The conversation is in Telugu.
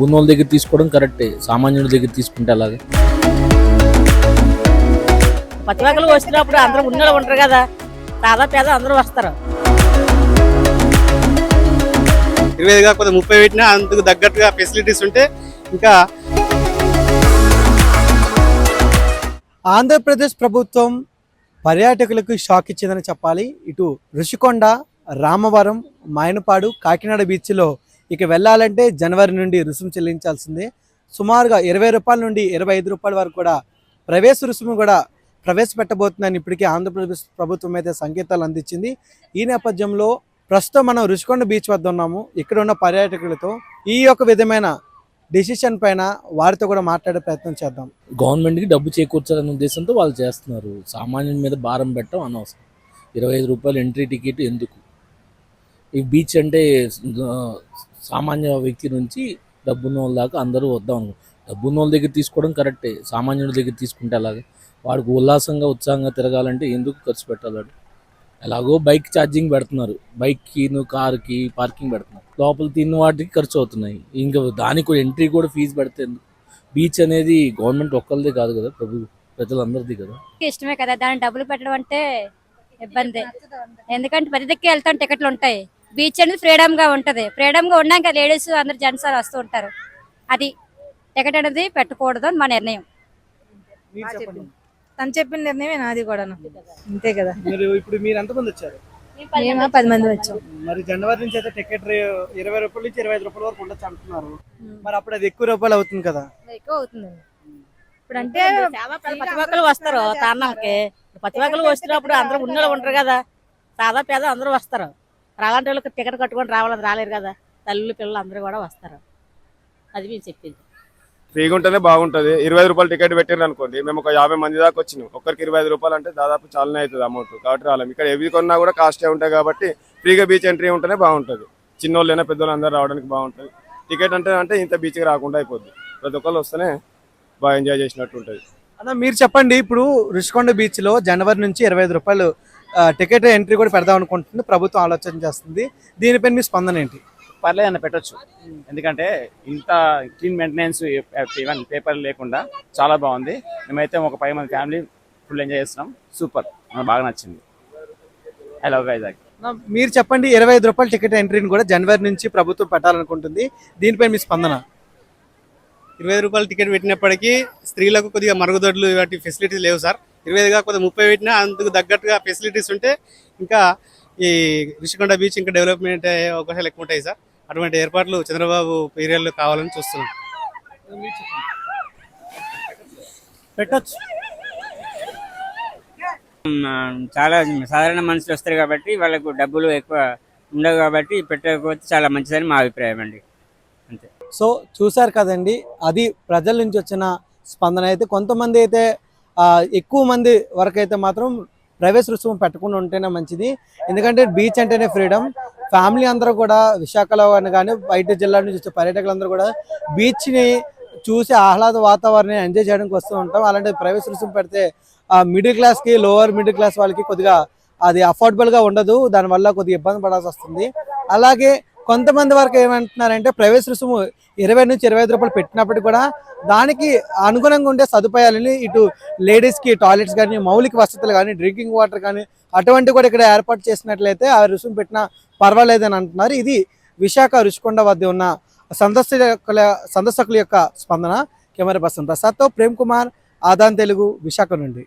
డబ్బున్న వాళ్ళ దగ్గర తీసుకోవడం కరెక్టే. సామాన్యుడి దగ్గర తీసుకుంటే అలాగే. ఒక్కలు వచ్చినప్పుడు అందరూ ఉన్నోళ్ళు ఉంటారు కదా. చాలా పేద అందరూ వస్తారు. ఇరవై ఐదు కాకపోతే ముప్పై పెట్టినా అందుకు తగ్గట్టుగా ఫెసిలిటీస్ ఉంటే ఇంకా ఆంధ్రప్రదేశ్ ప్రభుత్వం పర్యాటకులకు షాక్ ఇచ్చిందని చెప్పాలి. ఇటు ఋషికొండ రామవరం మాయనపాడు కాకినాడ బీచ్లో ఇక వెళ్ళాలంటే జనవరి నుండి రుసుము చెల్లించాల్సిందే. సుమారుగా ఇరవై రూపాయల నుండి ఇరవై ఐదు రూపాయల వరకు కూడా ప్రవేశ రుసుము కూడా ప్రవేశపెట్టబోతుందని ఇప్పటికే ఆంధ్రప్రదేశ్ ప్రభుత్వం అయితే సంకేతాలు అందించింది. ఈ నేపథ్యంలో ప్రస్తుతం మనం ఋషికొండ బీచ్ వద్ద ఉన్నాము. ఇక్కడ ఉన్న పర్యాటకులతో ఈ యొక్క విధమైన డిసిషన్ పైన వారితో కూడా మాట్లాడే ప్రయత్నం చేద్దాం. గవర్నమెంట్కి డబ్బు చేకూర్చాలనే ఉద్దేశంతో వాళ్ళు చేస్తున్నారు. సామాన్యుల మీద భారం పెట్టడం అనవసరం. ఇరవై ఐదు రూపాయలు ఎంట్రీ టికెట్ ఎందుకు? ఈ బీచ్ అంటే సామాన్య వ్యక్తి నుంచి డబ్బున్న వాళ్ళ దాకా అందరూ వద్దాం అనుకో డబ్బున్న వాళ్ళ దగ్గర తీసుకోవడం కరెక్టే సామాన్యుడి దగ్గర తీసుకుంటే అలాగే వాడికి ఉల్లాసంగా ఉత్సాహంగా తిరగాలంటే ఎందుకు ఖర్చు పెట్టాలి ఎలాగో బైక్ ఛార్జింగ్ పెడుతున్నారు. బైక్కి కార్కి పార్కింగ్ పెడుతున్నారు. లోపల తిన్న వాటికి ఖర్చు అవుతున్నాయి. ఇంకా దానికి కూడా ఎంట్రీ కూడా ఫీజు పెడితే బీచ్ అనేది గవర్నమెంట్ ఒక్కరిదే కాదు కదా ప్రభు ప్రజలందరిది కదా? ఇష్టమే కదా దాని డబ్బులు పెట్టడం అంటే ఇబ్బంది. ఎందుకంటే ప్రతి దగ్గర వెళ్తాం టికెట్లు ఉంటాయి. బీచ్ అనేది ఫ్రీడమ్గా ఉంటది. ఫ్రీడమ్గా ఉన్నాక లేడీస్ అందరు జెంట్స్ వస్తూ ఉంటారు. అది టికెట్ అనేది పెట్టకూడదు అని మా నిర్ణయం. తను చెప్పిన నిర్ణయమే నాది కూడా అంతే కదా. మీరు ఇప్పుడు మీరు ఎంతమంది వచ్చారు? పది మంది వచ్చాం. మరి జనవరి నుంచి అయితే టికెట్ ఇరవై రూపాయల నుంచి ఇరవై ఐదు రూపాయల వరకు ఉండొచ్చు అంటున్నారు. మరి అప్పుడు అది ఎక్కువ రూపాయలు అవుతుంది కదా. ఎక్కువ అవుతుందండి. ఇప్పుడు అంటే పత్తి ఒక్కలు వస్తారు తారణంకి ఒక్కలు వచ్చినప్పుడు అందరూ ఉన్నోళ్ళు ఉంటారు కదా. చాలా పేద అందరూ వస్తారు. అలాంటి వాళ్ళకి టికెట్ కట్టుకొని రావాలని రాలేరు కదా. తల్లులు పిల్లలు అందరూ కూడా వస్తారు. అది మేము చెప్పింది. ఫ్రీగా ఉంటేనే బాగుంటది. ఇరవై రూపాయలు టికెట్ పెట్టారు అనుకోండి మేము ఒక యాభై మంది దాకా వచ్చినాం. ఒక్కరికి ఇరవై ఐదు రూపాయలు అంటే దాదాపు చాలానే అవుతుంది అమౌంట్. కాబట్టి రాలేం ఇక్కడ ఎవి కొన్నా కూడా కాస్టే ఉంటాయి కాబట్టి ఫ్రీగా బీచ్ ఎంట్రీ ఉంటేనే బాగుంటది. చిన్నోళ్ళైనా పెద్దోళ్ళు అందరూ రావడానికి బాగుంటుంది. టికెట్ అంటే అంటే ఇంత బీచ్కి రాకుండా అయిపోద్ది. ప్రతి ఒక్కళ్ళు వస్తేనే బాగా ఎంజాయ్ చేసినట్టు ఉంటుంది. అన్న మీరు చెప్పండి ఇప్పుడు రుషికొండ బీచ్లో జనవరి నుంచి ఇరవై ఐదు రూపాయలు టికెట్ ఎంట్రీ కూడా పెడదాం అనుకుంటుంది. ప్రభుత్వం ఆలోచన చేస్తుంది. దీనిపైన మీ స్పందన ఏంటి? పర్లేదు అన్న పెట్టొచ్చు. ఎందుకంటే ఇంత క్లీన్ మెయింటెనెన్స్ ఈవెన్ పేపర్ లేకుండా చాలా బాగుంది. మేమైతే ఒక పది మంది ఫ్యామిలీ ఫుల్ ఎంజాయ్ చేస్తున్నాం. సూపర్. నాకు బాగా నచ్చింది. ఐ లవ్ వైజాగ్ మీరు చెప్పండి ఇరవై ఐదు రూపాయల టికెట్ ఎంట్రీని కూడా జనవరి నుంచి ప్రభుత్వం పెట్టాలనుకుంటుంది. దీనిపై మీ స్పందన? ఇరవై ఐదు రూపాయలు టికెట్ పెట్టినప్పటికీ స్త్రీలకు కొద్దిగా మరుగుదొడ్లు వాటి ఫెసిలిటీస్ లేవు సార్. ఇరవై ఐదు కాకపోతే ముప్పై పెట్టినా అందుకు తగ్గట్టుగా ఫెసిలిటీస్ ఉంటే ఇంకా ఈ ఋషికొండ బీచ్ ఇంకా డెవలప్మెంట్ అయ్యే అవకాశాలు ఎక్కువ ఉంటాయి సార్. అటువంటి ఏర్పాట్లు చంద్రబాబు పీరియడ్లో కావాలని చూస్తున్నాం. పెట్టచ్చు. చాలా సాధారణ మనుషులు వస్తారు కాబట్టి వాళ్ళకు డబ్బులు ఎక్కువ ఉండవు కాబట్టి పెట్టకపోతే చాలా మంచిదని మా అభిప్రాయం అండి. అంతే. సో చూశారు కదండి అది ప్రజల నుంచి వచ్చిన స్పందన అయితే కొంతమంది అయితే ఎక్కువ మంది వరకు అయితే మాత్రం ప్రవేశ రుసుము పెట్టకుండా ఉంటేనే మంచిది. ఎందుకంటే బీచ్ అంటేనే ఫ్రీడమ్ ఫ్యామిలీ అందరూ కూడా విశాఖలో అని కానీ బయట జిల్లా నుంచి వచ్చే పర్యాటకులందరూ కూడా బీచ్ని చూసి ఆహ్లాద వాతావరణం ఎంజాయ్ చేయడానికి వస్తూ ఉంటాం. అలాంటి ప్రవేశ రుసుము పెడితే ఆ మిడిల్ క్లాస్కి లోవర్ మిడిల్ క్లాస్ వాళ్ళకి కొద్దిగా అది అఫోర్డబుల్గా ఉండదు. దానివల్ల కొద్దిగా ఇబ్బంది పడాల్సి వస్తుంది. అలాగే కొంతమంది వరకు ఏమంటున్నారంటే ప్రవేశ రుసుము ఇరవై నుంచి ఇరవై ఐదు రూపాయలు పెట్టినప్పటికీ కూడా దానికి అనుగుణంగా ఉండే సదుపాయాలని ఇటు లేడీస్కి టాయిలెట్స్ కానీ మౌలిక వసతులు కానీ డ్రింకింగ్ వాటర్ కానీ అటువంటి కూడా ఇక్కడ ఏర్పాటు చేసినట్లయితే ఆ రుసుము పెట్టినా పర్వాలేదని అంటున్నారు. ఇది విశాఖ రుషికొండ వద్ద ఉన్న సందర్శకుల సందర్శకుల యొక్క స్పందన. కెమెరా పర్సన్ ప్రసాద్తో ప్రేమ్ కుమార్ ఆదాన్ తెలుగు విశాఖ నుండి.